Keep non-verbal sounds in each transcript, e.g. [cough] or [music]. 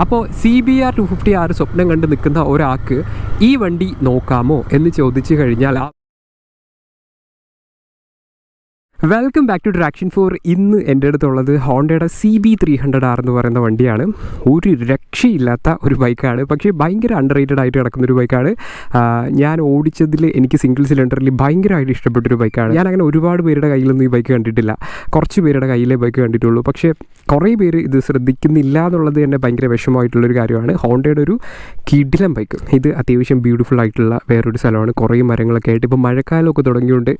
അപ്പോൾ C B R two fifty R സ്വപ്നം കണ്ട് നിൽക്കുന്ന ഒരാൾക്ക് ഈ വണ്ടി നോക്കാമോ എന്ന് ചോദിച്ചു കഴിഞ്ഞാൽ ആ welcome back to traction four ഇന്ന് എന്റെ അടുത്തുള്ളത് ഹോണ്ടയുടെ C B three hundred R എന്ന് പറയുന്ന വണ്ടിയാണ്. ഒരു രക്ഷയില്ലാത്ത ഒരു ബൈക്കാണ് പക്ഷേ ഭയങ്കര അണ്ടർ റേറ്റഡ് ആയിട്ട് കിടക്കുന്ന ഒരു ബൈക്കാണ് ഞാൻ ഓടിച്ചതിൽ എനിക്ക് സിംഗിൾ സിലിണ്ടറിൽ ഭയങ്കരമായിട്ട് ഇഷ്ടപ്പെട്ടൊരു ബൈക്കാണ് ഞാൻ അങ്ങനെ ഒരുപാട് പേരുടെ കയ്യിലൊന്നും ഈ ബൈക്ക് കണ്ടിട്ടില്ല. കുറച്ച് പേരുടെ കയ്യിലെ ബൈക്ക് കണ്ടിട്ടുള്ളൂ. പക്ഷേ കുറേ പേര് ഇത് ശ്രദ്ധിക്കുന്നില്ല എന്നുള്ളത് തന്നെ ഭയങ്കര വിഷമമായിട്ടുള്ളൊരു കാര്യമാണ്. ഹോണ്ടയുടെ ഒരു കിടിലം ബൈക്ക് ഇത് അത്യാവശ്യം ബ്യൂട്ടിഫുൾ ആയിട്ടുള്ള വേറൊരു സ്ഥലമാണ്. കുറേ മരങ്ങളൊക്കെ ആയിട്ട്. ഇപ്പോൾ മഴക്കാലമൊക്കെ തുടങ്ങിയുണ്ട്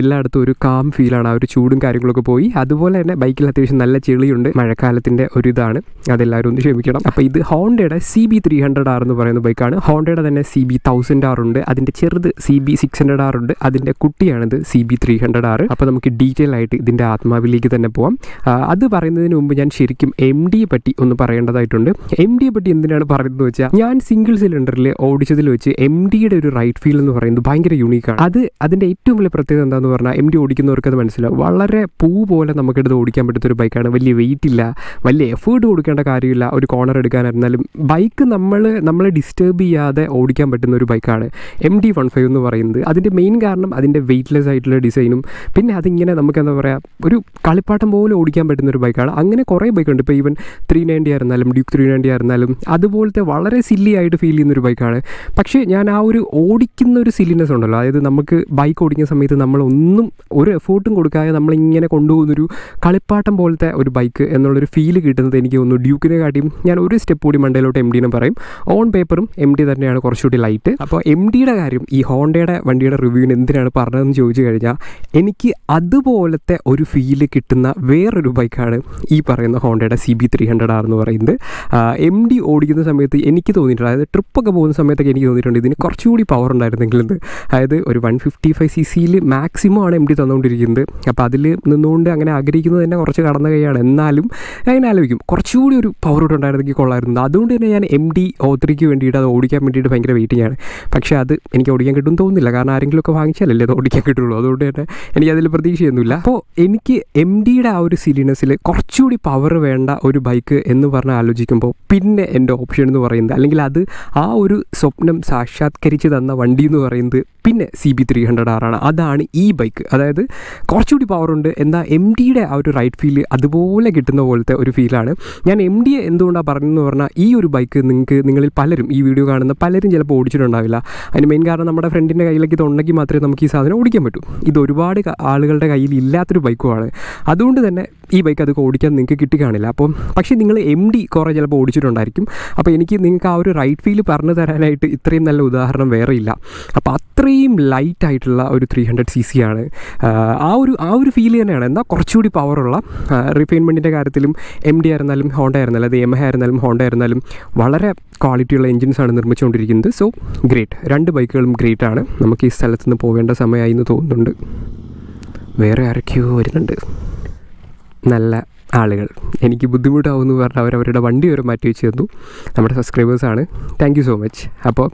എല്ലായിടത്തും ഒരു കാം ഫീലാണ് ആ ഒരു ചൂടും കാര്യങ്ങളൊക്കെ പോയി. അതുപോലെ തന്നെ ബൈക്കിൽ അത്യാവശ്യം നല്ല ചെളിയുണ്ട്. മഴക്കാലത്തിന്റെ ഒരു ഇതാണ്. അതെല്ലാവരും ഒന്ന് ക്ഷമിക്കണം. അപ്പോൾ ഇത് ഹോണ്ടയുടെ C B three hundred R എന്ന് പറയുന്ന ബൈക്കാണ്. ഹോണ്ടയുടെ തന്നെ സി ബി തൗസൻഡ് ആർ ഉണ്ട്. അതിന്റെ ചെറുത് C B six hundred R ഉണ്ട്. അതിന്റെ കുട്ടിയാണിത് C B three hundred R അപ്പോൾ നമുക്ക് ഡീറ്റെയിൽ ആയിട്ട് ഇതിന്റെ ആത്മാവിലേക്ക് തന്നെ പോവാം. അത് പറയുന്നതിന് മുമ്പ് ഞാൻ ശരിക്കും എം ഡിയെ പറ്റി ഒന്ന് പറയേണ്ടതായിട്ടുണ്ട്. എം ഡിയെ പറ്റി എന്തിനാണ് പറയുന്നത് വെച്ചാൽ ഞാൻ സിംഗിൾ സിലിണ്ടറിൽ ഓടിച്ചതിൽ വെച്ച് എം ഡിയുടെ ഒരു റൈറ്റ് ഫീൽ എന്ന് പറയുന്നത് ഭയങ്കര യൂണീക്കാണ് അത് അതിന്റെ ഏറ്റവും വലിയ പ്രത്യേകത എന്താണെന്ന് പറഞ്ഞാൽ എം ഡി ഓടിക്കുന്നവർക്ക് അത് മനസ്സിലാവും. വളരെ പൂ പോലെ നമുക്കെടുത്ത് ഓടിക്കാൻ പറ്റുന്ന ഒരു ബൈക്കാണ് വലിയ വെയിറ്റ് ഇല്ല വലിയ എഫേർട്ട് കൊടുക്കേണ്ട കാര്യമില്ല. ഒരു കോർണർ എടുക്കാനായിരുന്നാലും ബൈക്ക് നമ്മൾ നമ്മളെ ഡിസ്റ്റർബ് ചെയ്യാതെ ഓടിക്കാൻ പറ്റുന്ന ഒരു ബൈക്കാണ് എം ഡി വൺ ഫൈവ് എന്ന് പറയുന്നത്. അതിന്റെ മെയിൻ കാരണം അതിന്റെ വെയിറ്റ്ലെസ് ആയിട്ടുള്ള ഡിസൈനും പിന്നെ അതിങ്ങനെ നമുക്ക് എന്താ പറയുക ഒരു കളിപ്പാട്ടം പോലെ ഓടിക്കാൻ പറ്റുന്ന ഒരു ബൈക്കാണ് അങ്ങനെ കുറേ ബൈക്കുണ്ട് ഇപ്പോൾ ഈവൻ ത്രീ നയന്റി ആയിരുന്നാലും ഡ്യൂക്ക് ത്രീ നയന്റി ആയിരുന്നാലും അതുപോലത്തെ വളരെ സില്ലി ആയിട്ട് ഫീൽ ചെയ്യുന്ന ഒരു ബൈക്കാണ് പക്ഷേ ഞാൻ ആ ഒരു ഓടിക്കുന്ന ഒരു സില്ലിനെസ് ഉണ്ടല്ലോ. അതായത് നമുക്ക് ബൈക്ക് ഓടിക്കുന്ന സമയത്ത് നമ്മളൊന്നും ഒരു എഫേർട്ടും കൊടുക്കാതെ നമ്മളിങ്ങനെ കൊണ്ടുപോകുന്നൊരു കളിപ്പാട്ടം പോലത്തെ ഒരു ബൈക്ക് എന്നുള്ളൊരു ഫീൽ കിട്ടുന്നത് എനിക്ക് തോന്നുന്നു ഡ്യൂക്കിനെ കാട്ടിയും ഞാൻ ഒരു സ്റ്റെപ്പ് കൂടി മണ്ടയിലോട്ട് എം ഡിനെ പറയും. ഓൺ പേപ്പറും എം ഡി തന്നെയാണ് കുറച്ചുകൂടി ലൈറ്റ് അപ്പോൾ എം ഡിയുടെ കാര്യം ഈ ഹോണ്ടയുടെ വണ്ടിയുടെ റിവ്യൂവിന് എന്തിനാണ് പറഞ്ഞതെന്ന് ചോദിച്ചു കഴിഞ്ഞാൽ എനിക്ക് അതുപോലത്തെ ഒരു ഫീൽ കിട്ടുന്ന വേറൊരു ബൈക്കാണ് ഈ പറയുന്ന ഹോണ്ടയുടെ C B three hundred R എന്ന് പറയുന്നത്. എം ഡി ഓടിക്കുന്ന സമയത്ത് എനിക്ക് തോന്നിയിട്ടുണ്ട്. അതായത് ട്രിപ്പൊക്കെ പോകുന്ന സമയത്തൊക്കെ എനിക്ക് തോന്നിയിട്ടുണ്ട്. ഇതിന് കുറച്ചുകൂടി പവർ ഉണ്ടായിരുന്നെങ്കിൽ അതായത് ഒരു വൺ ഫിഫ്റ്റി ഫൈവ് സി സിയിൽ മാക്സിമം ആണ് എം ഡി തന്നുകൊണ്ടിരിക്കുന്നത്. അപ്പോൾ അതിൽ നിന്നുകൊണ്ട് അങ്ങനെ ആഗ്രഹിക്കുന്നത് തന്നെ കുറച്ച് കടന്ന കൈയാണ് എന്നാലും ഞാൻ ആലോചിക്കും കുറച്ചുകൂടി ഒരു പവർ കൂടെ ഉണ്ടായിരുന്നെങ്കിൽ കൊള്ളായിരുന്നു അതുകൊണ്ട് തന്നെ ഞാൻ എം ഡി ഓത്രിക്ക് വേണ്ടിയിട്ട് അത് ഓടിക്കാൻ വേണ്ടിയിട്ട് ഭയങ്കര വെയിറ്റിംഗ് ആണ് പക്ഷേ അത് എനിക്ക് ഓടിക്കാൻ കിട്ടും തോന്നുന്നില്ല. കാരണം ആരെങ്കിലുമൊക്കെ വാങ്ങിച്ചാലല്ലേ അത് ഓടിക്കാൻ കിട്ടുള്ളൂ. അതുകൊണ്ട് തന്നെ എനിക്ക് അതിൽ പ്രതീക്ഷയൊന്നുമില്ല. അപ്പോൾ എനിക്ക് എം ഡിയുടെ ആ ഒരു സിലിനസിൽ കുറച്ചുകൂടി പവർ വേണ്ട ഒരു ബൈക്ക് എന്ന് പറഞ്ഞ് ആലോചിക്കുമ്പോൾ പിന്നെ എന്റെ ഓപ്ഷൻ എന്ന് പറയുന്നത് അല്ലെങ്കിൽ അത് ആ ഒരു സ്വപ്നം സാക്ഷാത്കരിച്ച് തന്ന വണ്ടി എന്ന് പറയുന്നത് പിന്നെ സി ബി ത്രീ ഹൺഡ്രഡ് ആറാണ് അതാണ് ഈ ബൈക്ക് അതായത് കുറച്ചുകൂടി പവറുണ്ട് എന്നാൽ എം ഡിയുടെ ആ ഒരു റൈറ്റ് ഫീൽ അതുപോലെ കിട്ടുന്ന പോലത്തെ ഒരു ഫീലാണ് ഞാൻ എം ഡിയെ എന്തുകൊണ്ടാണ് പറഞ്ഞതെന്ന് പറഞ്ഞാൽ ഈ ഒരു ബൈക്ക് നിങ്ങൾക്ക് നിങ്ങളിൽ പലരും ഈ വീഡിയോ കാണുന്ന പലരും ചിലപ്പോൾ ഓടിച്ചിട്ടുണ്ടാവില്ല. അതിന് മെയിൻ കാരണം നമ്മുടെ ഫ്രണ്ടിന്റെ കയ്യിലേക്ക് ഇത് ഉണ്ടെങ്കിൽ മാത്രമേ നമുക്ക് ഈ സാധനം ഓടിക്കാൻ പറ്റൂ. ഇത് ഒരുപാട് ആളുകളുടെ കയ്യിൽ ഇല്ലാത്തൊരു ബൈക്കുമാണ് അതുകൊണ്ട് തന്നെ ഈ ബൈക്ക് അത് ഓടിക്കാൻ നിങ്ങൾക്ക് കിട്ടിക്കാണില്ല. അപ്പം പക്ഷേ നിങ്ങൾ എം ഡി കുറേ ചിലപ്പോൾ ഓടിച്ചിട്ടുണ്ടായിരിക്കും. അപ്പോൾ എനിക്ക് നിങ്ങൾക്ക് ആ ഒരു റൈറ്റ് ഫീൽ പറഞ്ഞു തരാനായിട്ട് ഇത്രയും നല്ല ഉദാഹരണം വേറെ ഇല്ല. അപ്പോൾ അത്രയും ലൈറ്റ് ആയിട്ടുള്ള ഒരു ത്രീ ഹൺഡ്രഡ് സി സി ആണ്. ആ ഒരു ആ ഒരു ഫീൽ തന്നെയാണ്. എന്നാൽ കുറച്ചുകൂടി പവറുള്ള റിഫൈൻമെന്റിന്റെ കാര്യത്തിലും എം ഡി ആയിരുന്നാലും ഹോണ്ട ആയിരുന്നാലും അത് എം എ ആയിരുന്നാലും ഹോണ്ട ആയിരുന്നാലും വളരെ ക്വാളിറ്റിയുള്ള എഞ്ചിൻസാണ് നിർമ്മിച്ചുകൊണ്ടിരിക്കുന്നത്. സോ ഗ്രേറ്റ് രണ്ട് ബൈക്കുകളും ഗ്രേറ്റ് ആണ്. നമുക്ക് ഈ സ്ഥലത്ത് നിന്ന് പോവേണ്ട സമയമായി എന്ന് തോന്നുന്നുണ്ട്. വേറെ ആരൊക്കെയോ വരുന്നുണ്ട്. നല്ല ആളുകൾ. എനിക്ക് ബുദ്ധിമുട്ടാവുമെന്ന് പറഞ്ഞാൽ അവരവരുടെ വണ്ടി വരെ മാറ്റി വെച്ച് തന്നു നമ്മുടെ സബ്സ്ക്രൈബേഴ്സാണ് താങ്ക് യു സോ മച്ച് അപ്പോൾ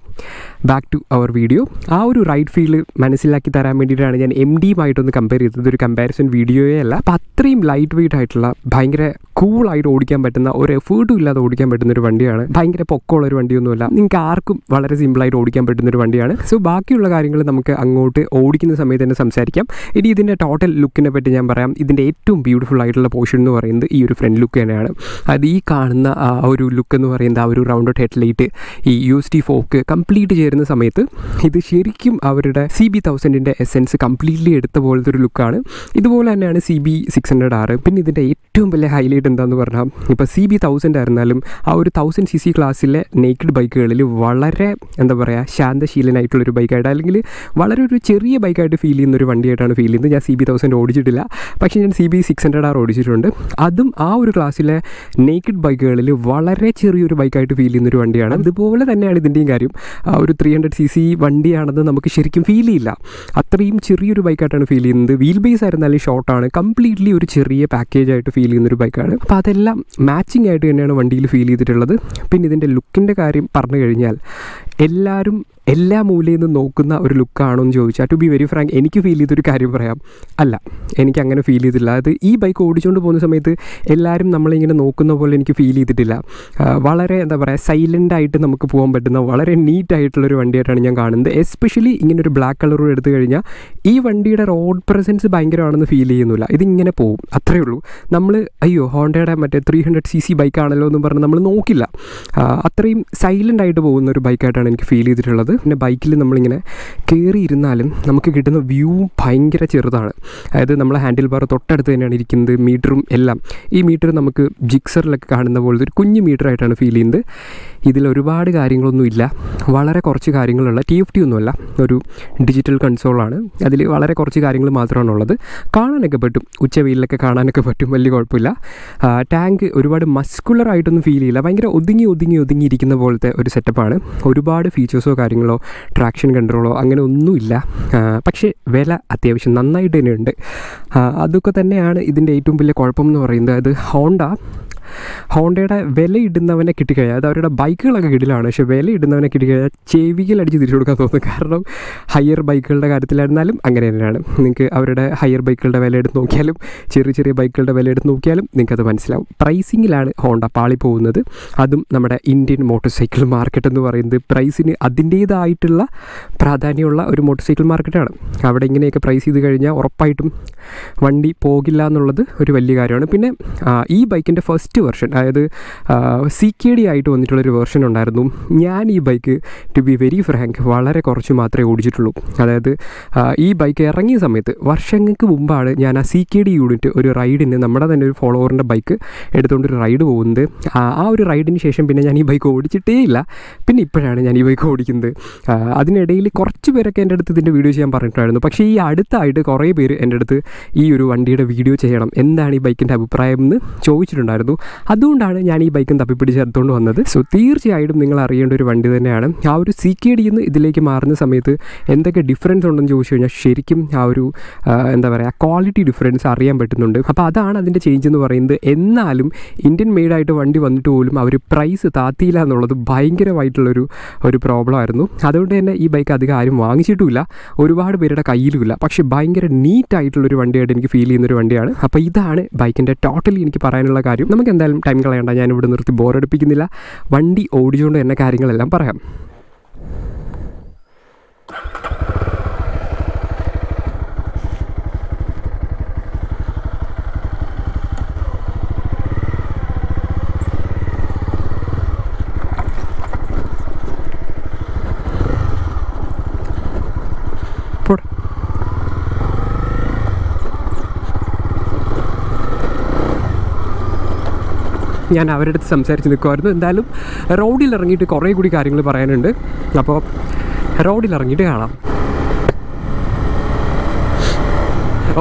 ബാക്ക് ടു അവർ വീഡിയോ ആ ഒരു റൈറ്റ് ഫീൽ മനസ്സിലാക്കി തരാൻ വേണ്ടിയിട്ടാണ് ഞാൻ എം ഡിയുമായിട്ടൊന്ന് കമ്പയർ ചെയ്തത്. ഒരു കമ്പാരിസൺ വീഡിയോയേ അല്ല. അപ്പോൾ അത്രയും ലൈറ്റ് വെയിറ്റ് ആയിട്ടുള്ള ഭയങ്കര കൂളായിട്ട് ഓടിക്കാൻ പറ്റുന്ന ഒരു എഫേർട്ടും ഇല്ലാതെ ഓടിക്കാൻ പറ്റുന്ന ഒരു വണ്ടിയാണ്. ഭയങ്കര പൊക്കമുള്ള ഒരു വണ്ടിയൊന്നുമല്ല. നിങ്ങൾക്ക് ആർക്കും വളരെ സിമ്പിളായിട്ട് ഓടിക്കാൻ പറ്റുന്ന ഒരു വണ്ടിയാണ്. സോ ബാക്കിയുള്ള കാര്യങ്ങൾ നമുക്ക് അങ്ങോട്ട് ഓടിക്കുന്ന സമയത്ത് തന്നെ സംസാരിക്കാം. ഇനി ഇതിന്റെ ടോട്ടൽ ലുക്കിനെ പറ്റി ഞാൻ പറയാം. ഇതിന്റെ ഏറ്റവും ബ്യൂട്ടിഫുൾ ആയിട്ടുള്ള പോർഷൻ എന്ന് പറയുന്നത് ഈ ഒരു ഫ്രണ്ട് ലുക്ക് തന്നെയാണ്. അത് ഈ കാണുന്ന ആ ഒരു ലുക്ക് എന്ന് പറയുന്നത് ആ ഒരു റൗണ്ടഡ് ഹെഡ്ലൈറ്റ് ഈ U S T fork complete ചേരുന്ന സമയത്ത് ഇത് ശരിക്കും അവരുടെ സി ബി തൗസൻഡിന്റെ എസെൻസ് കംപ്ലീറ്റ്ലി എടുത്ത പോലത്തെ ഒരു ലുക്കാണ് ഇതുപോലെ തന്നെയാണ് സി ബി സിക്സ് ഹൺഡ്രഡ് ആറ് പിന്നെ ഇതിന്റെ ഏറ്റവും വലിയ ഹൈലൈറ്റ് എന്താണെന്ന് പറഞ്ഞാൽ ഇപ്പോൾ സി ബി തൗസൻഡ് ആയിരുന്നാലും ആ ഒരു തൗസൻഡ് സി സി ക്ലാസ്സിലെ നേക്കഡ് ബൈക്കുകളിൽ വളരെ എന്താ പറയുക ശാന്തശീലനായിട്ടുള്ളൊരു ബൈക്കായിട്ട് അല്ലെങ്കിൽ വളരെ ഒരു ചെറിയ ബൈക്കായിട്ട് ഫീൽ ചെയ്യുന്ന ഒരു വണ്ടിയായിട്ടാണ് ഫീൽ ചെയ്യുന്നത്. ഞാൻ സി ബി തൗസൻഡ് ഓടിച്ചിട്ടില്ല. പക്ഷേ ഞാൻ C B six hundred R ഓടിച്ചിട്ടുണ്ട്. അതും ആ ഒരു ക്ലാസ്സിലെ നേക്കിഡ് ബൈക്കുകളിൽ വളരെ ചെറിയൊരു ബൈക്കായിട്ട് ഫീൽ ചെയ്യുന്ന ഒരു വണ്ടിയാണ്. അതുപോലെ തന്നെയാണ് ഇതിന്റെയും കാര്യം. ഒരു ത്രീ ഹൺഡ്രഡ് സി സി വണ്ടിയാണെന്ന് നമുക്ക് ശരിക്കും ഫീൽ ചെയ്യില്ല. അത്രയും ചെറിയൊരു ബൈക്കായിട്ടാണ് ഫീൽ ചെയ്യുന്നത്. വീൽ ബേസ് ആയിരുന്നാലും ഷോർട്ടാണ് കംപ്ലീറ്റ്ലി ഒരു ചെറിയ പാക്കേജ് ആയിട്ട് ഫീൽ ചെയ്യുന്ന ഒരു ബൈക്കാണ് അപ്പോൾ അതെല്ലാം മാച്ചിങ് ആയിട്ട് തന്നെയാണ് വണ്ടിയിൽ ഫീൽ ചെയ്തിട്ടുള്ളത്. പിന്നെ ഇതിന്റെ ലുക്കിന്റെ കാര്യം പറഞ്ഞു കഴിഞ്ഞാൽ എല്ലാവരും എല്ലാ മൂലയിൽ നിന്ന് നോക്കുന്ന ഒരു ലുക്കാണോ എന്ന് ചോദിച്ചാൽ ടു ബി വെരി ഫ്രാങ്ക് എനിക്ക് ഫീൽ ചെയ്തൊരു കാര്യം പറയാം. അല്ല എനിക്ക് അങ്ങനെ ഫീൽ ചെയ്തില്ല. അത് ഈ ബൈക്ക് ഓടിച്ചുകൊണ്ട് പോകുന്ന സമയത്ത് എല്ലാവരും നമ്മളിങ്ങനെ നോക്കുന്ന പോലെ എനിക്ക് ഫീൽ ചെയ്തിട്ടില്ല. വളരെ എന്താ പറയുക സൈലന്റ് ആയിട്ട് നമുക്ക് പോകാൻ പറ്റുന്ന വളരെ നീറ്റ് ആയിട്ടുള്ളൊരു വണ്ടിയായിട്ടാണ് ഞാൻ കാണുന്നത്. എസ്പെഷ്യലി ഇങ്ങനെ ഒരു ബ്ലാക്ക് കളർ എടുത്തു കഴിഞ്ഞാൽ ഈ വണ്ടിയുടെ റോഡ് പ്രസൻസ് ഭയങ്കരമാണെന്ന് ഫീൽ ചെയ്യുന്നില്ല. ഇതിങ്ങനെ പോകും അത്രയേ ഉള്ളൂ. നമ്മൾ അയ്യോ ഹോണ്ടയുടെ മറ്റേ ത്രീ ഹൺഡ്രഡ് സി സി ബൈക്കാണല്ലോ എന്ന് പറഞ്ഞ് നമ്മൾ നോക്കില്ല. അത്രയും സൈലന്റ് ആയിട്ട് പോകുന്ന ഒരു ബൈക്കായിട്ടാണ് എനിക്ക് ഫീൽ ചെയ്തിട്ടുള്ളത്. പിന്നെ ബൈക്കിൽ നമ്മളിങ്ങനെ കയറി ഇരുന്നാലും നമുക്ക് കിട്ടുന്ന വ്യൂ ഭയങ്കര ചെറുതാണ്. അതായത് നമ്മളെ ഹാൻഡിൽ ബാർ തൊട്ടടുത്ത് തന്നെയാണ് ഇരിക്കുന്നത് മീറ്ററും എല്ലാം. ഈ മീറ്റർ നമുക്ക് ജിക്സറിലൊക്കെ കാണുന്ന പോലത്തെ ഒരു കുഞ്ഞു മീറ്ററായിട്ടാണ് ഫീൽ ചെയ്യുന്നത്. ഇതിൽ ഒരുപാട് കാര്യങ്ങളൊന്നുമില്ല വളരെ കുറച്ച് കാര്യങ്ങളുള്ള ടി എഫ് ടി ഒന്നുമല്ല. ഒരു ഡിജിറ്റൽ കൺസോളാണ് അതിൽ വളരെ കുറച്ച് കാര്യങ്ങൾ മാത്രമാണ് ഉള്ളത്. കാണാനൊക്കെ പറ്റും. ഉച്ചവെയിലൊക്കെ കാണാനൊക്കെ പറ്റും. വലിയ കുഴപ്പമില്ല. ടാങ്ക് ഒരുപാട് മസ്കുലർ ആയിട്ടൊന്നും ഫീൽ ചെയ്യില്ല. ഭയങ്കര ഒതുങ്ങി ഒതുങ്ങി ഒതുങ്ങി ഇരിക്കുന്ന പോലത്തെ ഒരു സെറ്റപ്പാണ് ഒരുപാട് ഫീച്ചേഴ്സോ കാര്യങ്ങളോ ട്രാക്ഷൻ കൺട്രോളോ അങ്ങനെ ഒന്നുമില്ല പക്ഷേ വില അത്യാവശ്യം നന്നായിട്ട് തന്നെയുണ്ട് അതൊക്കെ തന്നെയാണ് ഇതിന്റെ ഏറ്റവും വലിയ കുഴപ്പം എന്ന് പറയുന്നത്. അത് ഹോണ്ട ഹോണ്ടയുടെ വിലയിടുന്നവനെ കിട്ടിക്കഴിഞ്ഞാൽ അത് അവരുടെ ബൈക്കുകളൊക്കെ കിടിലാണ് പക്ഷേ വിലയിടുന്നവനെ കിട്ടിക്കഴിഞ്ഞാൽ ചെവികൾ അടിച്ച് തിരിച്ചു കൊടുക്കാൻ തോന്നും. കാരണം ഹയർ ബൈക്കുകളുടെ കാര്യത്തിലായിരുന്നാലും അങ്ങനെ തന്നെയാണ്. നിങ്ങൾക്ക് അവരുടെ ഹയർ ബൈക്കുകളുടെ വില എടുത്ത് നോക്കിയാലും ചെറിയ ചെറിയ ബൈക്കുകളുടെ വില എടുത്ത് നോക്കിയാലും നിങ്ങൾക്കത് മനസ്സിലാവും. പ്രൈസിങ്ങിലാണ് ഹോണ്ട പാളി പോകുന്നത്. അതും നമ്മുടെ ഇന്ത്യൻ മോട്ടോർ സൈക്കിൾ മാർക്കറ്റ് എന്ന് പറയുന്നത് പ്രൈസിന് അതിന്റേതായിട്ടുള്ള പ്രാധാന്യമുള്ള ഒരു മോട്ടോർ സൈക്കിൾ മാർക്കറ്റാണ്. അവിടെ ഇങ്ങനെയൊക്കെ പ്രൈസ് ചെയ്ത് കഴിഞ്ഞാൽ ഉറപ്പായിട്ടും വണ്ടി പോകില്ല എന്നുള്ളത് ഒരു വലിയ കാര്യമാണ്. പിന്നെ ഈ ബൈക്കിന്റെ ഫസ്റ്റ് വെർഷൻ അതായത് സി കെ ഡി ആയിട്ട് വന്നിട്ടുള്ളൊരു വെർഷൻ ഉണ്ടായിരുന്നു. ഞാൻ ഈ bike to be very frank വളരെ കുറച്ച് മാത്രമേ ഓടിച്ചിട്ടുള്ളൂ. അതായത് ഈ ബൈക്ക് ഇറങ്ങിയ സമയത്ത് വർഷങ്ങൾക്ക് മുമ്പാണ് ഞാൻ ആ സി കെ ഡി യൂണിറ്റ് ഒരു റൈഡിന് നമ്മുടെ തന്നെ ഒരു ഫോളോവറിന്റെ ബൈക്ക് എടുത്തുകൊണ്ട് ഒരു റൈഡ് പോകുന്നത്. ആ ഒരു റൈഡിന് ശേഷം പിന്നെ ഞാൻ ഈ ബൈക്ക് ഓടിച്ചിട്ടേ ഇല്ല. പിന്നെ ഇപ്പോഴാണ് ഞാൻ ഈ ബൈക്ക് ഓടിക്കുന്നത്. അതിനിടയിൽ കുറച്ച് പേരൊക്കെ എന്റെ അടുത്ത് ഇതിന്റെ വീഡിയോ ചെയ്യാൻ പറഞ്ഞിട്ടുണ്ടായിരുന്നു. പക്ഷേ ഈ അടുത്തായിട്ട് കുറേ പേര് എന്റെ അടുത്ത് ഈ ഒരു വണ്ടിയുടെ വീഡിയോ ചെയ്യണം. എന്താണ് ഈ ബൈക്കിന്റെ അഭിപ്രായം എന്ന് ചോദിച്ചിട്ടുണ്ടായിരുന്നു. അതുകൊണ്ടാണ് ഞാൻ ഈ ബൈക്കും തപ്പിപ്പിടിച്ച് എടുത്തുകൊണ്ട് വന്നത്. സോ തീർച്ചയായിട്ടും നിങ്ങൾ അറിയേണ്ട ഒരു വണ്ടി തന്നെയാണ്. ആ ഒരു സി കെ ഡിയിൽ നിന്ന് ഇതിലേക്ക് മാറുന്ന സമയത്ത് എന്തൊക്കെ ഡിഫറൻസ് ഉണ്ടെന്ന് ചോദിച്ചു കഴിഞ്ഞാൽ ശരിക്കും ആ ഒരു എന്താ പറയുക ക്വാളിറ്റി ഡിഫറൻസ് അറിയാൻ പറ്റുന്നുണ്ട്. അപ്പോൾ അതാണ് അതിന്റെ ചേഞ്ച് എന്ന് പറയുന്നത്. എന്നാലും ഇന്ത്യൻ മെയ്ഡായിട്ട് വണ്ടി വന്നിട്ട് പോലും അവർ പ്രൈസ് താത്തിയില്ല എന്നുള്ളത് ഭയങ്കരമായിട്ടുള്ളൊരു ഒരു പ്രോബ്ലം ആയിരുന്നു. അതുകൊണ്ട് തന്നെ ഈ ബൈക്ക് അധികം ആരും വാങ്ങിച്ചിട്ടുമില്ല. ഒരുപാട് പേരുടെ കയ്യിലുമില്ല. പക്ഷേ ഭയങ്കര നീറ്റ് ആയിട്ടുള്ളൊരു വണ്ടിയായിട്ട് എനിക്ക് ഫീൽ ചെയ്യുന്നൊരു വണ്ടിയാണ്. അപ്പോൾ ഇതാണ് ബൈക്കിന്റെ ടോട്ടലി എനിക്ക് പറയാനുള്ള കാര്യം. നമുക്ക് എന്തായാലും ടൈം കളയണ്ട. ഞാൻ ഇവിടെ നിർത്തി ബോറടിപ്പിക്കുന്നില്ല വണ്ടി ഓടിച്ചുകൊണ്ട് തന്നെ കാര്യങ്ങളെല്ലാം പറയാം. ഞാൻ അവരുടെ അടുത്ത് സംസാരിച്ച് നിൽക്കുമായിരുന്നു എന്തായാലും റോഡിൽ ഇറങ്ങിയിട്ട് കുറേ കൂടി കാര്യങ്ങൾ പറയാനുണ്ട്. അപ്പോൾ റോഡിൽ ഇറങ്ങിയിട്ട് കാണാം.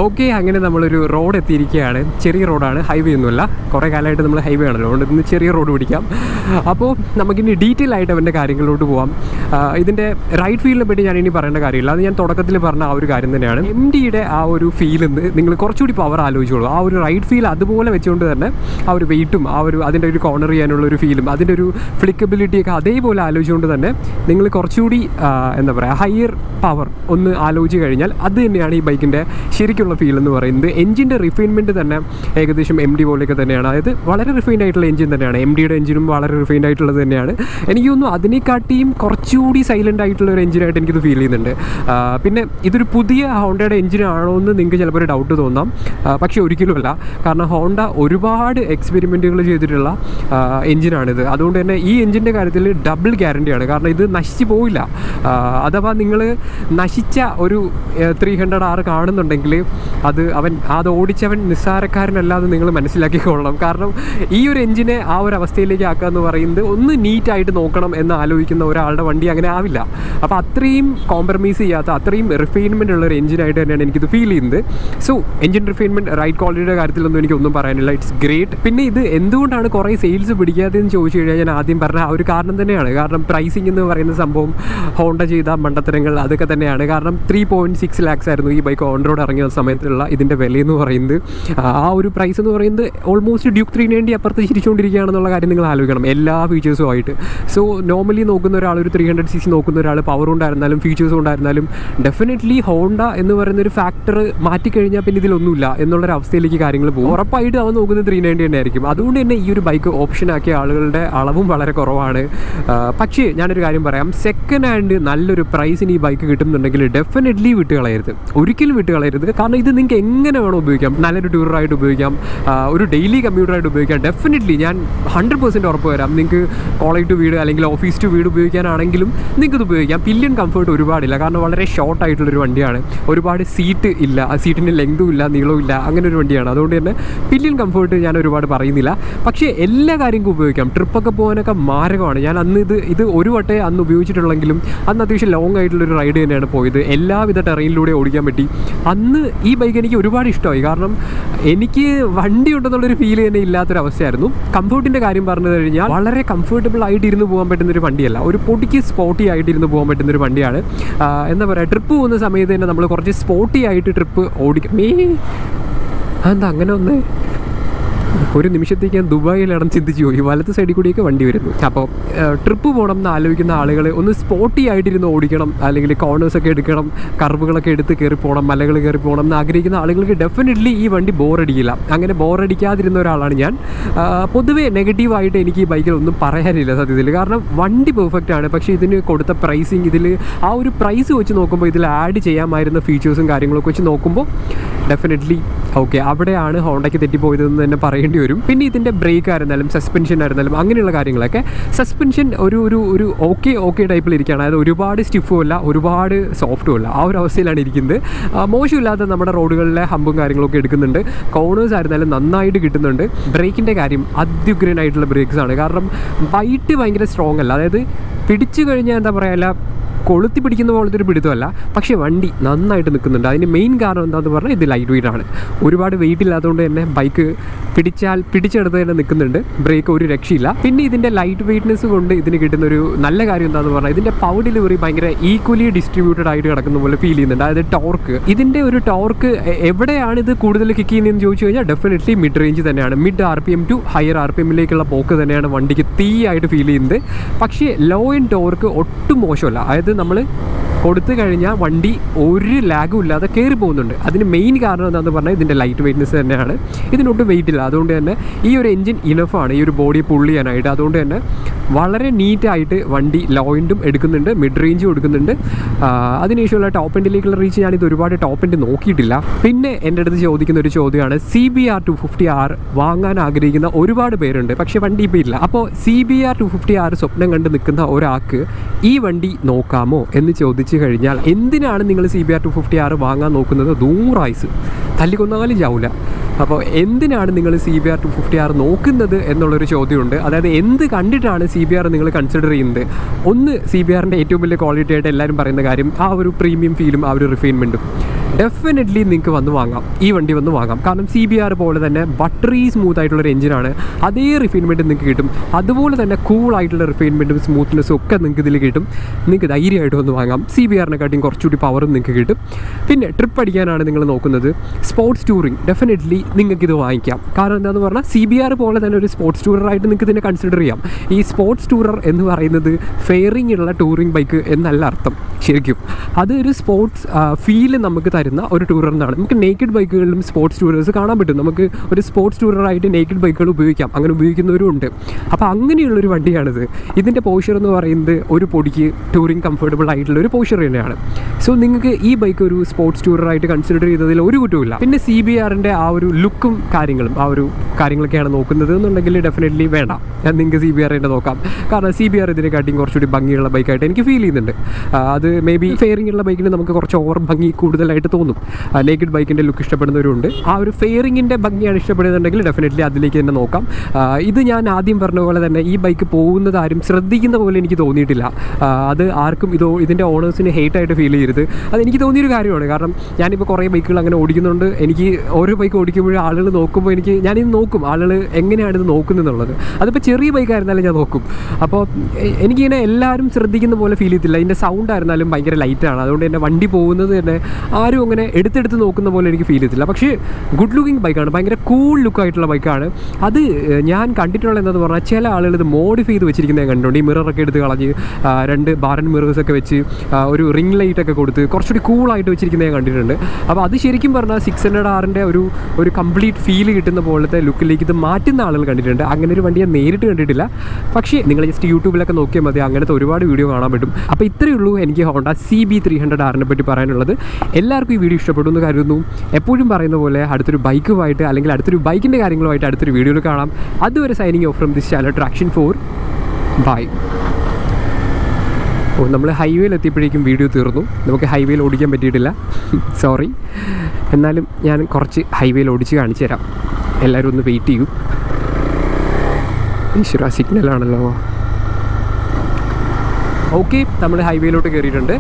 ഓക്കെ അങ്ങനെ നമ്മളൊരു റോഡ് എത്തിയിരിക്കുകയാണ്. ചെറിയ റോഡാണ് ഹൈവേ ഒന്നുമല്ല. കുറേ കാലമായിട്ട് നമ്മൾ ഹൈവേ ആണല്ലോ. അതുകൊണ്ട് ഇന്ന് ചെറിയ റോഡ് പിടിക്കാം. അപ്പോൾ നമുക്കിനി ഡീറ്റെയിൽ ആയിട്ട് അവന്റെ കാര്യങ്ങളിലോട്ട് പോകാം ഇതിന്റെ റൈറ്റ് ഫീലിനെ പറ്റി ഞാൻ ഇനി പറയേണ്ട കാര്യമില്ല. അത് ഞാൻ തുടക്കത്തിൽ പറഞ്ഞ ആ ഒരു കാര്യം തന്നെയാണ്. എം ഡിയുടെ ആ ഒരു ഫീൽ എന്ന് നിങ്ങൾ കുറച്ചുകൂടി പവർ ആലോചിച്ചോളൂ. ആ ഒരു റൈറ്റ് ഫീൽ അതുപോലെ വെച്ചുകൊണ്ട് തന്നെ ആ ഒരു വെയിറ്റും ആ ഒരു അതിന്റെ ഒരു കോർണർ ചെയ്യാനുള്ള ഒരു ഫീലും അതിന്റെ ഒരു ഫ്ലിക്കബിലിറ്റിയൊക്കെ അതേപോലെ ആലോചിച്ചുകൊണ്ട് തന്നെ നിങ്ങൾ കുറച്ചുകൂടി എന്താ പറയുക ഹയർ പവർ ഒന്ന് ആലോചിച്ച് കഴിഞ്ഞാൽ അത് തന്നെയാണ് ഈ ബൈക്കിന്റെ ശരിക്കുള്ള ഫീൽ എന്ന് പറയുന്നത്. എഞ്ചിന്റെ റിഫൈൻമെന്റ് തന്നെ ഏകദേശം എം ഡി പോലെയൊക്കെ തന്നെയാണ്. അതായത് വളരെ റിഫൈൻഡ് ആയിട്ടുള്ള എഞ്ചിൻ തന്നെയാണ്. എം ഡിയുടെ എഞ്ചിനും വളരെ റിഫൈൻഡ് ആയിട്ടുള്ളത് തന്നെയാണ്. എനിക്ക് തോന്നുന്നു അതിനെക്കാട്ടിയും കുറച്ചുകൂടി സൈലന്റ് ആയിട്ടുള്ള ഒരു എഞ്ചിനായിട്ട് എനിക്കിത് ഫീൽ ചെയ്യുന്നുണ്ട്. പിന്നെ ഇതൊരു പുതിയ ഹോണ്ടയുടെ എഞ്ചിനാണോ എന്ന് നിങ്ങൾക്ക് ചിലപ്പോൾ ഒരു ഡൗട്ട് തോന്നാം. പക്ഷേ ഒരിക്കലുമല്ല. കാരണം ഹോണ്ട ഒരുപാട് എക്സ്പെരിമെന്റുകൾ ചെയ്തിട്ടുള്ള എഞ്ചിനാണിത് അതുകൊണ്ട് തന്നെ ഈ എഞ്ചിന്റെ കാര്യത്തിൽ ഡബിൾ ഗ്യാരണ്ടിയാണ് കാരണം ഇത് നശിച്ചു പോവില്ല. അഥവാ നിങ്ങൾ നശിച്ച ഒരു ത്രീ ഹൺഡ്രഡ് ആറ് കാണുന്നുണ്ടെങ്കിൽ അത് അവൻ അത് ഓടിച്ചവൻ നിസ്സാരക്കാരനല്ലാതെ നിങ്ങൾ മനസ്സിലാക്കിക്കൊള്ളണം. കാരണം ഈ ഒരു എഞ്ചിനെ ആ ഒരു അവസ്ഥയിലേക്ക് ആക്കുക എന്ന് പറയുന്നത് ഒന്ന് നീറ്റായിട്ട് നോക്കണം എന്ന് ആലോചിക്കുന്ന ഒരാളുടെ വണ്ടി അങ്ങനെ ആവില്ല. അപ്പോൾ അത്രയും കോംപ്രമൈസ് ചെയ്യാത്ത അത്രയും റിഫൈൻമെന്റ് ഉള്ള ഒരു എഞ്ചിനായിട്ട് തന്നെയാണ് എനിക്കിത് ഫീൽ ചെയ്യുന്നത്. സോ എഞ്ചിൻ റിഫൈൻമെന്റ് റൈറ്റ് ക്വാളിറ്റിയുടെ കാര്യത്തിലൊന്നും എനിക്കൊന്നും പറയാനില്ല. ഇറ്റ്സ് ഗ്രേറ്റ് പിന്നെ ഇത് എന്തുകൊണ്ടാണ് കുറേ സെയിൽസ് പിടിക്കാത്തതെന്ന് ചോദിച്ചു കഴിഞ്ഞാൽ ഞാൻ ആദ്യം പറഞ്ഞ ആ ഒരു കാരണം തന്നെയാണ്. കാരണം പ്രൈസിംഗ് എന്ന് പറയുന്ന സംഭവം ഹോണ്ട ചെയ്ത മണ്ടത്തരങ്ങൾ അതൊക്കെ തന്നെയാണ്. കാരണം ത്രീ പോയിന്റ് സിക്സ് ലാക്സ് ആയിരുന്നു ഈ ബൈക്ക് ഓൺ റോഡ് ഇറങ്ങിയ സമയത്ത് സമയത്തുള്ള ഇതിന്റെ വിലയെന്ന് പറയുന്നത്. ആ ഒരു പ്രൈസ് എന്ന് പറയുന്നത് ഓൾമോസ്റ്റ് ഡ്യൂക്ക് ത്രീ നയന്റി അപ്പുറത്ത് ചിരിച്ചുകൊണ്ടിരിക്കുകയാണെന്നുള്ള കാര്യം നിങ്ങൾ ആലോചിക്കണം. എല്ലാ ഫീച്ചേഴ്സും ആയിട്ട്. സോ നോർമലി നോക്കുന്ന ഒരാൾ ഒരു ത്രീ ഹൺഡ്രഡ് സി സി നോക്കുന്ന ഒരാൾ പവർ ഉണ്ടായിരുന്നാലും ഫീച്ചേഴ്സ് ഉണ്ടായിരുന്നാലും ഡെഫിനറ്റ്ലി ഹോണ്ട എന്ന് പറയുന്ന ഒരു ഫാക്ടർ മാറ്റിക്കഴിഞ്ഞാൽ പിന്നെ ഇതിലൊന്നുമില്ല എന്നുള്ളൊരു അവസ്ഥയിലേക്ക് കാര്യങ്ങൾ പോകും. ഉറപ്പായിട്ട് അവൻ നോക്കുന്നത് ത്രീ നയന്റി തന്നെ ആയിരിക്കും. അതുകൊണ്ട് തന്നെ ഈ ഒരു ബൈക്ക് ഓപ്ഷൻ ആക്കിയ ആളുകളുടെ അളവും വളരെ കുറവാണ്. പക്ഷേ ഞാനൊരു കാര്യം പറയാം. സെക്കൻഡ് ഹാൻഡ് നല്ലൊരു പ്രൈസിന് ഈ ബൈക്ക് കിട്ടുന്നുണ്ടെങ്കിൽ ഡെഫിനറ്റ്ലി വിട്ട് കളയരുത് ഒരിക്കലും വിട്ട് കളയരുത് കാരണം ഇത് നിങ്ങൾക്ക് എങ്ങനെ വേണോ ഉപയോഗിക്കാം? നല്ലൊരു ടൂറായിട്ട് ഉപയോഗിക്കാം. ഒരു ഡെയിലി കമ്പ്യൂട്ടറായിട്ട് ഉപയോഗിക്കാം. ഡെഫിനറ്റ്ലി ഞാൻ ഹൺഡ്രഡ് പെർസെന്റ് ഉറപ്പ് വരാം. നിങ്ങൾക്ക് കോളേജ് ടു വീട് അല്ലെങ്കിൽ ഓഫീസ് ടു വീട് ഉപയോഗിക്കാനാണെങ്കിലും ഇത് ഉപയോഗിക്കാം. പില്യൻ കംഫർട്ട് ഒരുപാടില്ല. കാരണം വളരെ ഷോർട്ട് ആയിട്ടുള്ളൊരു വണ്ടിയാണ്. ഒരുപാട് സീറ്റ് ഇല്ല. ആ സീറ്റിന്റെ ലെങ്തും ഇല്ല നീളവും ഇല്ല. അങ്ങനെ ഒരു വണ്ടിയാണ്. അതുകൊണ്ട് തന്നെ പില്യൻ കംഫർട്ട് ഞാൻ ഒരുപാട് പറയുന്നില്ല. പക്ഷേ എല്ലാ കാര്യങ്ങൾക്കും ഉപയോഗിക്കാം. ട്രിപ്പൊക്കെ പോകാനൊക്കെ മാരകമാണ്. ഞാൻ അന്ന് ഇത് ഇത് ഒരു വട്ടേ അന്ന് ഉപയോഗിച്ചിട്ടുള്ളെങ്കിലും അന്ന് അത്യാവശ്യം ലോങ് ആയിട്ടുള്ളൊരു റൈഡ് തന്നെയാണ് പോയത്. എല്ലാവിധ ടെറയിനിലൂടെ ഓടിക്കാൻ പറ്റി. അന്ന് ഈ ബൈക്ക് എനിക്ക് ഒരുപാട് ഇഷ്ടമായി. കാരണം എനിക്ക് വണ്ടി ഉണ്ടെന്നുള്ളൊരു ഫീൽ തന്നെ ഇല്ലാത്തൊരവസ്ഥയായിരുന്നു. കംഫർട്ടിന്റെ കാര്യം പറഞ്ഞു കഴിഞ്ഞാൽ വളരെ കംഫർട്ടബിൾ ആയിട്ട് ഇരുന്ന് പോകാൻ പറ്റുന്നൊരു വണ്ടിയല്ല. ഒരു പൊടിക്ക് സ്പോട്ടി ആയിട്ട് ഇരുന്ന് പോകാൻ പറ്റുന്നൊരു വണ്ടിയാണ്. എന്താ പറയുക ട്രിപ്പ് പോകുന്ന സമയത്ത് തന്നെ നമ്മൾ കുറച്ച് സ്പോട്ടി ആയിട്ട് ട്രിപ്പ് ഓടിക്കും മേ എന്താ അങ്ങനെ ഒന്ന് ഒരു നിമിഷത്തേക്ക് ഞാൻ ദുബായിലാണ് ചിന്തിച്ച് പോയി. വലത്ത് സൈഡിൽ കൂടിയൊക്കെ വണ്ടി വരുന്നു. അപ്പോൾ ട്രിപ്പ് പോകണം എന്ന് ആലോചിക്കുന്ന ആളുകൾ ഒന്ന് സ്പോട്ടി ആയിട്ടിരുന്ന് ഓടിക്കണം. അല്ലെങ്കിൽ കോർണേഴ്സൊക്കെ എടുക്കണം. കർവുകളൊക്കെ എടുത്ത് കയറി പോകണം. മലകൾ കയറി പോകണം എന്ന് ആഗ്രഹിക്കുന്ന ആളുകൾക്ക് ഡെഫിനറ്റ്ലി ഈ വണ്ടി ബോറടിക്കില്ല അങ്ങനെ ബോറടിക്കാതിരുന്ന ഒരാളാണ് ഞാൻ. പൊതുവേ നെഗറ്റീവായിട്ട് എനിക്ക് ഈ ബൈക്കിൽ ഒന്നും പറയാനില്ല സത്യത്തിൽ. കാരണം വണ്ടി പെർഫെക്റ്റ് ആണ്. പക്ഷേ ഇതിന് കൊടുത്ത പ്രൈസിങ് ഇതിൽ ആ ഒരു പ്രൈസ് വെച്ച് നോക്കുമ്പോൾ ഇതിൽ ആഡ് ചെയ്യാമായിരുന്ന ഫീച്ചേഴ്സും കാര്യങ്ങളൊക്കെ വെച്ച് നോക്കുമ്പോൾ ഡെഫിനറ്റ്ലി ഓക്കെ അവിടെയാണ് ഹോണ്ടയ്ക്ക് തെറ്റിപ്പോയതെന്ന് തന്നെ പറയേണ്ടി വരും. പിന്നെ ഇതിന്റെ ബ്രേക്ക് ആയിരുന്നാലും സസ്പെൻഷൻ ആയിരുന്നാലും അങ്ങനെയുള്ള കാര്യങ്ങളൊക്കെ സസ്പെൻഷൻ ഒരു ഒരു ഒരു ഓക്കെ ഓക്കെ ടൈപ്പിൽ ഇരിക്കുകയാണ്. അതായത് ഒരുപാട് സ്റ്റിഫും അല്ല ഒരുപാട് സോഫ്റ്റും അല്ല. ആ ഒരു അവസ്ഥയിലാണ് ഇരിക്കുന്നത്. മോശമില്ലാതെ നമ്മുടെ റോഡുകളിലെ ഹമ്പും കാര്യങ്ങളൊക്കെ എടുക്കുന്നുണ്ട്. കോണേഴ്സ് ആയിരുന്നാലും നന്നായിട്ട് കിട്ടുന്നുണ്ട്. ബ്രേക്കിന്റെ കാര്യം അത്യുഗ്രനായിട്ടുള്ള ബ്രേക്സ് ആണ്. കാരണം ബൈറ്റ് ഭയങ്കര സ്ട്രോങ് അല്ല. അതായത് പിടിച്ചു കഴിഞ്ഞാൽ എന്താ പറയുക കൊളുത്തി പിടിക്കുന്ന പോലത്തെ ഒരു പിടുത്തമല്ല. പക്ഷേ വണ്ടി നന്നായിട്ട് നിൽക്കുന്നുണ്ട്. അതിന്റെ മെയിൻ കാരണം എന്താണെന്ന് പറഞ്ഞാൽ ഇത് ലൈറ്റ് വെയിറ്റ് ആണ്. ഒരുപാട് വെയിറ്റ് ഇല്ലാത്തതുകൊണ്ട് തന്നെ ബൈക്ക് പിടിച്ചാൽ പിടിച്ചെടുത്ത് തന്നെ നിൽക്കുന്നുണ്ട്. ബ്രേക്ക് ഒരു രക്ഷയില്ല. പിന്നെ ഇതിന്റെ ലൈറ്റ് വെയിറ്റ്നെസ് കൊണ്ട് ഇതിന് കിട്ടുന്ന ഒരു നല്ല കാര്യം എന്താണെന്ന് പറഞ്ഞാൽ ഇതിന്റെ പവർ ഡെലിവറി ഭയങ്കര ഈക്വലി ഡിസ്ട്രിബ്യൂട്ടഡ് ആയിട്ട് കിടക്കുന്ന പോലെ ഫീൽ ചെയ്യുന്നുണ്ട്. അതായത് ടോർക്ക് ഇതിന്റെ ഒരു ടോർക്ക് എവിടെയാണ് ഇത് കൂടുതൽ കിക്ക് ചെയ്യുന്നതെന്ന് ചോദിച്ചു കഴിഞ്ഞാൽ ഡെഫിനറ്റ്ലി മിഡ് റേഞ്ച് തന്നെയാണ്. Mid R P M to higher R P എമ്മിലേക്കുള്ള പോക്ക് തന്നെയാണ് വണ്ടിക്ക് തീയായിട്ട് ഫീൽ ചെയ്യുന്നത്. പക്ഷേ ലോ ഇൻ ടോർക്ക് ഒട്ടും മോശമല്ല. അതായത് നമ്മൾ കൊടുത്തു കഴിഞ്ഞാൽ വണ്ടി ഒരു ലാഗും ഇല്ലാതെ കയറി പോകുന്നുണ്ട്. അതിന് മെയിൻ കാരണം എന്താണെന്ന് പറഞ്ഞാൽ ഇതിന്റെ ലൈറ്റ് വെയിറ്റ്നസ് തന്നെയാണ്. ഇതിനൊട്ടും വെയിറ്റ് ഇല്ല. അതുകൊണ്ട് തന്നെ ഈ ഒരു എഞ്ചിൻ ഇനഫാണ് ഈ ഒരു ബോഡി പുള്ള് ചെയ്യാനായിട്ട്. അതുകൊണ്ട് തന്നെ വളരെ നീറ്റായിട്ട് വണ്ടി ലോയിന്റും എടുക്കുന്നുണ്ട്. മിഡ് റേഞ്ചും എടുക്കുന്നുണ്ട്. അതിന് അതിനുശേഷമുള്ള ടോപ്പ് എൻഡിലേക്കുള്ള റീച്ച് ഞാനിത് ഒരുപാട് ടോപ്പ് എൻഡ് നോക്കിയിട്ടില്ല. പിന്നെ എന്റെ അടുത്ത് ചോദിക്കുന്ന ഒരു ചോദ്യമാണ് C B R two fifty R വാങ്ങാൻ ആഗ്രഹിക്കുന്ന ഒരുപാട് പേരുണ്ട് പക്ഷേ വണ്ടി ഇപ്പോൾ ഇല്ല. അപ്പോൾ C B R two fifty R സ്വപ്നം കണ്ട് നിൽക്കുന്ന ഒരാൾക്ക് ഈ വണ്ടി നോക്കാമോ എന്ന് ചോദിച്ചു കഴിഞ്ഞാൽ എന്തിനാണ് നിങ്ങൾ C B R two fifty R വാങ്ങാൻ നോക്കുന്നത്? നൂറായിസ് തല്ലിക്കൊന്നാലും ചാവില്ല അപ്പോൾ എന്തിനാണ് നിങ്ങൾ C B R two fifty R നോക്കുന്നത് എന്നുള്ളൊരു ചോദ്യമുണ്ട്. അതായത് എന്ത് കണ്ടിട്ടാണ് സി ബി ആർ നിങ്ങൾ കൺസിഡർ ചെയ്യുന്നത്? ഒന്ന് സി ബി ആറിന്റെ ഏറ്റവും വലിയ ക്വാളിറ്റി ആയിട്ട് എല്ലാവരും പറയുന്ന കാര്യം ആ ഒരു പ്രീമിയം ഫീലും ആ ഒരു റിഫൈൻമെന്റും ഡെഫിനറ്റ്ലി നിങ്ങൾക്ക് വന്ന് വാങ്ങാം. ഈ വണ്ടി വന്ന് വാങ്ങാം. കാരണം സി ബി ആർ പോലെ തന്നെ ബട്ടറി സ്മൂത്ത് ആയിട്ടുള്ള എഞ്ചിനാണ് അതേ റിഫൈൻമെന്റ് നിങ്ങൾക്ക് കിട്ടും. അതുപോലെ തന്നെ കൂൾ ആയിട്ടുള്ള റിഫൈൻമെന്റും സ്മൂത്ത്നെസ്സും ഒക്കെ നിങ്ങൾക്ക് ഇതിൽ കിട്ടും. നിങ്ങൾക്ക് ധൈര്യമായിട്ട് വന്ന് വാങ്ങാം. സി ബി ആറിനെക്കാട്ടിയും കുറച്ചുകൂടി പവറും നിങ്ങൾക്ക് കിട്ടും. പിന്നെ ട്രിപ്പ് അടിക്കാനാണ് നിങ്ങൾ നോക്കുന്നത്. സ്പോർട്സ് ടൂറിങ് ഡെഫിനറ്റ്ലി നിങ്ങൾക്ക് ഇത് വാങ്ങിക്കാം. കാരണം എന്താണെന്ന് പറഞ്ഞാൽ സി ബി ആർ പോലെ തന്നെ ഒരു സ്പോർട്സ് ടൂറായിട്ട് നിങ്ങൾക്ക് ഇതിനെ കൺസിഡർ ചെയ്യാം. ഈ സ്പോർട്സ് ടൂറർ എന്ന് പറയുന്നത് ഫെയറിംഗ് ഉള്ള ടൂറിംഗ് ബൈക്ക് എന്നല്ല അർത്ഥം. ശരിക്കും. അത് ഒരു സ്പോർട്സ് ഫീൽ നമുക്ക് തരുന്ന ഒരു ടൂറർ എന്നാണ്. നമുക്ക് നേക്കഡ് ബൈക്കുകളിലും സ്പോർട്സ് ടൂറേഴ്സ് കാണാൻ പറ്റും. നമുക്ക് ഒരു സ്പോർട്സ് ടൂററായിട്ട് നേക്കഡ് ബൈക്കുകൾ ഉപയോഗിക്കാം. അങ്ങനെ ഉപയോഗിക്കുന്നവരും ഉണ്ട്. അപ്പോൾ അങ്ങനെയുള്ളൊരു വണ്ടിയാണിത്. ഇതിന്റെ പോഷർ എന്ന് പറയുന്നത് ഒരു പൊടിക്ക് ടൂറിങ് കംഫർട്ടബിൾ ആയിട്ടുള്ള ഒരു പോഷർ തന്നെയാണ്. സോ നിങ്ങൾക്ക് ഈ ബൈക്ക് ഒരു സ്പോർട്സ് ടൂററായിട്ട് കൺസിഡർ ചെയ്തതിൽ ഒരു കുറ്റമില്ല പിന്നെ സി ബി ആറിന്റെ ആ ഒരു ലുക്കും കാര്യങ്ങളും ആ ഒരു കാര്യങ്ങളൊക്കെയാണ് നോക്കുന്നത് എന്നുണ്ടെങ്കിൽ ഡെഫിനറ്റ്ലി വേണ്ട. നിങ്ങൾക്ക് സി ബി ആർ തന്നെ നോക്കാം. കാരണം സി ബി ആർ ഇതിനെക്കാട്ടിയും കുറച്ചുകൂടി ഭംഗിയുള്ള ബൈക്കായിട്ട് എനിക്ക് ഫീൽ ചെയ്യുന്നുണ്ട്. അത് മേ ബി ഫെയറിംഗ് ഉള്ള ബൈക്കിന് നമുക്ക് കുറച്ച് ഓവർ ഭംഗി കൂടുതലായിട്ട് തോന്നും. നേക്കിഡ് ബൈക്കിന്റെ ലുക്ക് ഇഷ്ടപ്പെടുന്നവരുണ്ട് ആ ഒരു ഫെയറിങ്ങിന്റെ ഭംഗിയാണ് ഇഷ്ടപ്പെടുന്നുണ്ടെങ്കിൽ ഡെഫിനറ്റ്ലി അതിലേക്ക് തന്നെ നോക്കാം. ഇത് ഞാൻ ആദ്യം പറഞ്ഞ പോലെ തന്നെ ഈ ബൈക്ക് പോകുന്നത് ആരും ശ്രദ്ധിക്കുന്ന പോലെ എനിക്ക് തോന്നിയിട്ടില്ല. അത് ആർക്കും ഇതോ ഇതിന്റെ ഓണേഴ്സിന് ഹേറ്റ് ആയിട്ട് ഫീൽ ചെയ്യരുത്. അത് എനിക്ക് തോന്നിയൊരു കാര്യമാണ്. കാരണം ഞാനിപ്പോൾ കുറേ ബൈക്കുകൾ അങ്ങനെ ഓടിക്കുന്നുണ്ട്. എനിക്ക് ഓരോ ബൈക്ക് ഓടിക്കുമ്പോഴും ആളുകൾ നോക്കുമ്പോൾ എനിക്ക് ഞാനിത് നോക്കും. ആളുകൾ എങ്ങനെയാണ് ഇത് നോക്കുന്നതെന്നുള്ളത് അതിപ്പോൾ ചെറിയ ബൈക്കായിരുന്നാലും ഞാൻ നോക്കും. അപ്പോൾ എനിക്കിങ്ങനെ എല്ലാവരും ശ്രദ്ധിക്കുന്ന പോലെ ഫീൽ ചെയ്തില്ല ഇതിന്റെ സൗണ്ട് ആയിരുന്നാലും ഭയങ്കര ലൈറ്റാണ് അതുകൊണ്ട് തന്നെ വണ്ടി പോകുന്നത് തന്നെ ആരും അങ്ങനെ എടുത്തെടുത്ത് നോക്കുന്ന പോലെ എനിക്ക് ഫീൽ ചെയ്തില്ല പക്ഷേ ഗുഡ് ലുക്കിംഗ് ബൈക്കാണ് ഭയങ്കര കൂൾ ലുക്കായിട്ടുള്ള ബൈക്കാണ് അത് ഞാൻ കണ്ടിട്ടുള്ള എന്താന്ന് പറഞ്ഞാൽ ചില ആളുകൾ ഇത് മോഡിഫൈ ചെയ്ത് വെച്ചിരിക്കുന്നത് കണ്ടിട്ടുണ്ട്. ഈ മിററൊക്കെ എടുത്ത് കളഞ്ഞ് രണ്ട് ബാരൻ മിറേഴ്സൊക്കെ വെച്ച് ഒരു റിംഗ് ലൈറ്റ് ഒക്കെ കൊടുത്ത് കുറച്ചുകൂടി കൂളായിട്ട് വെച്ചിരിക്കുന്നത് ഞാൻ കണ്ടിട്ടുണ്ട്. അപ്പോൾ അത് ശരിക്കും പറഞ്ഞാൽ സിക്സ് ഹൺഡ്രഡ് ആറിന്റെ ഒരു ഒരു കംപ്ലീറ്റ് ഫീൽ കിട്ടുന്ന പോലത്തെ ലുക്കിലേക്ക് ഇത് മാറ്റുന്ന ആളുകൾ കണ്ടിട്ടുണ്ട്. അങ്ങനെ ഒരു വണ്ടി ഞാൻ നേരിട്ട് കണ്ടിട്ടില്ല. പക്ഷേ നിങ്ങൾ ജസ്റ്റ് യൂട്യൂബിലൊക്കെ നോക്കിയാൽ മതി. അങ്ങനത്തെ ഒരുപാട് വീഡിയോ കാണാൻ പറ്റും. അപ്പോൾ ഇത്രയേ ഉള്ളൂ എനിക്ക് Honda C B three hundred ആറിനെ പറ്റി പറയാനുള്ളത്. എല്ലാവർക്കും ഈ വീഡിയോ ഇഷ്ടപ്പെട്ടു എന്ന് കരുതുന്നു. എപ്പോഴും പറയുന്ന പോലെ അടുത്തൊരു ബൈക്കുമായിട്ട് അല്ലെങ്കിൽ അടുത്തൊരു ബൈക്കിന്റെ കാര്യങ്ങളുമായിട്ട് അടുത്തൊരു വീഡിയോയിൽ കാണാം. അതുവരെ signing off from this channel traction for bye ഓ നമ്മൾ ഹൈവേയിൽ എത്തിയപ്പോഴേക്കും വീഡിയോ തീർന്നു. നമുക്ക് ഹൈവേയിൽ ഓടിക്കാൻ പറ്റിയിട്ടില്ല. [laughs] സോറി എന്നാലും ഞാൻ കുറച്ച് ഹൈവേയിൽ ഓടിച്ച് കാണിച്ചു തരാം. എല്ലാവരും ഒന്ന് വെയിറ്റ് ചെയ്യൂ. ഈശ്വര സിഗ്നലാണല്ലോ ഓക്കെ നമ്മൾ ഹൈവേയിലോട്ട് കയറിയിട്ടുണ്ട്.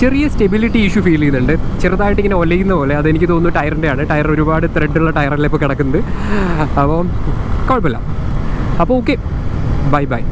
ചെറിയ സ്റ്റെബിലിറ്റി ഇഷ്യൂ ഫീൽ ചെയ്യുന്നുണ്ട്. ചെറുതായിട്ട് ഇങ്ങനെ ഒലയുന്ന പോലെ. അതെനിക്ക് തോന്നുന്നു ടയറിന്റെ ആണ് ടയർ ഒരുപാട് ത്രെഡുള്ള ടയറല്ലേ ഇപ്പോൾ കിടക്കുന്നത്. അപ്പോൾ കുഴപ്പമില്ല. അപ്പോൾ ഓക്കെ ബൈ ബൈ